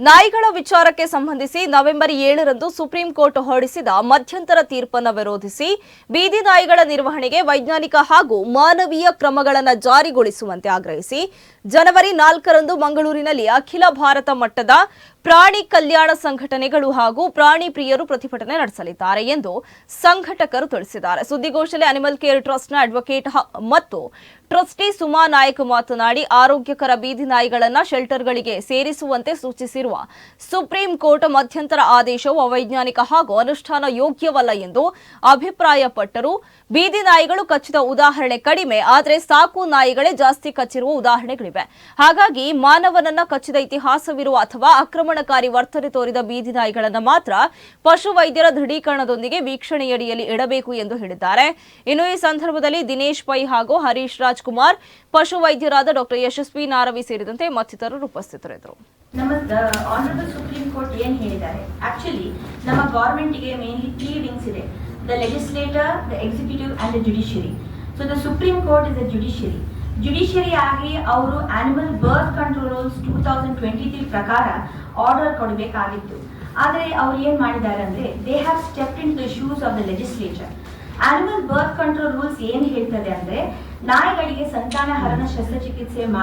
ನಾಯಿಗಳ ವಿಚಾರಕ್ಕೆ ಸಂಬಂಧಿಸಿ ನವೆಂಬರ್ ಏಳರಂದು ಸುಪ್ರೀಂ ಕೋರ್ಟ್ ಹೊರಡಿಸಿದ ಮಧ್ಯಂತರ ತೀರ್ಪನ್ನು ವಿರೋಧಿಸಿ ಬೀದಿ ನಾಯಿಗಳ ನಿರ್ವಹಣೆಗೆ ವೈಜ್ಞಾನಿಕ ಹಾಗೂ ಮಾನವೀಯ ಕ್ರಮಗಳನ್ನು ಜಾರಿಗೊಳಿಸುವಂತೆ ಆಗ್ರಹಿಸಿ ಜನವರಿ ನಾಲ್ಕರಂದು ಮಂಗಳೂರಿನಲ್ಲಿ ಅಖಿಲ ಭಾರತ ಮಟ್ಟದ ಪ್ರಾಣಿ ಕಲ್ಯಾಣ ಸಂಘಟನೆಗಳು ಹಾಗೂ ಪ್ರಾಣಿ ಪ್ರಿಯರು ಪ್ರತಿಭಟನೆ ನಡೆಸಲಿದ್ದಾರೆ ಎಂದು ಸಂಘಟಕರು ತಿಳಿಸಿದ್ದಾರೆ. ಸುದ್ದಿಗೋಷ್ಠಿಯಲ್ಲಿ ಅನಿಮಲ್ ಕೇರ್ ಟ್ರಸ್ಟ್ನ ಅಡ್ವೊಕೇಟ್ ಮತ್ತು ಟ್ರಸ್ಟಿ ಸುಮಾ ನಾಯಕ್ ಮಾತನಾಡಿ, ಆರೋಗ್ಯಕರ ಬೀದಿ ನಾಯಿಗಳನ್ನು ಶೆಲ್ಟರ್ಗಳಿಗೆ ಸೇರಿಸುವಂತೆ ಸೂಚಿಸಿರುವ ಸುಪ್ರೀಂ ಕೋರ್ಟ್ ಮಧ್ಯಂತರ ಆದೇಶವು ಅವೈಜ್ಞಾನಿಕ ಹಾಗೂ ಅನುಷ್ಠಾನ ಯೋಗ್ಯವಲ್ಲ ಎಂದು ಅಭಿಪ್ರಾಯಪಟ್ಟರು. ಬೀದಿ ನಾಯಿಗಳು ಕಚ್ಚಿದ ಉದಾಹರಣೆ ಕಡಿಮೆ, ಆದರೆ ಸಾಕು ನಾಯಿಗಳೇ ಜಾಸ್ತಿ ಕಚ್ಚಿರುವ ಉದಾಹರಣೆಗಳಿವೆ. ಹಾಗಾಗಿ ಮಾನವನನ್ನ ಕಚ್ಚಿದ ಇತಿಹಾಸವಿರುವ ಅಥವಾ ಆಕ್ರಮಣಕಾರಿ ವರ್ತನೆ ತೋರಿದ ಬೀದಿ ನಾಯಿಗಳನ್ನು ಮಾತ್ರ ಪಶು ವೈದ್ಯರ ದೃಢೀಕರಣದೊಂದಿಗೆ ವೀಕ್ಷಣೆಯಡಿಯಲ್ಲಿ ಇಡಬೇಕು ಎಂದು ಹೇಳಿದ್ದಾರೆ. ಇನ್ನು ಈ ಸಂದರ್ಭದಲ್ಲಿ ದಿನೇಶ್ ಪೈ ಹಾಗೂ ಹರೀಶ್ ರಾಜ್ಕುಮಾರ್ ಪಶು ವೈದ್ಯರಾದ ಡಾಕ್ಟರ್ ಯಶಸ್ವಿ ನಾರವಿ ಸೇರಿದಂತೆ ಮತ್ತಿತರರು ಉಪಸ್ಥಿತರಿದ್ದರು. ಆನರಬಲ್ ಸುಪ್ರೀಂ ಕೋರ್ಟ್ ಏನ್ ಹೇಳಿದ್ದಾರೆ? ಆಕ್ಚುಲಿ ನಮ್ಮ ಗೌರ್ಮೆಂಟ್ಗೆ ಮೇನ್ಲಿ ತ್ರೀ ವಿಂಗ್ಸ್ ಇದೆ. The legislator the executive and the judiciary so the supreme court is the judiciary judiciary ಆಗಿ ಅವರು animal birth control rules two thousand twenty three ಪ್ರಕಾರ ಆರ್ಡರ್ ಕೊಡಬೇಕಾಗಿತ್ತು. ಆದರೆ ಅವ್ರು ಏನ್ ಮಾಡಿದ್ದಾರೆ ಅಂದ್ರೆ they have step in the shoes of the legislature animal birth control rules ಏನ್ ಹೇಳ್ತದೆ ಅಂದ್ರೆ ನಾಯಿಗಳಿಗೆ ಸಂತಾನ ಹರಣ ಶಸ್ತ್ರಚಿಕಿತ್ಸೆ ಮಾಡಿ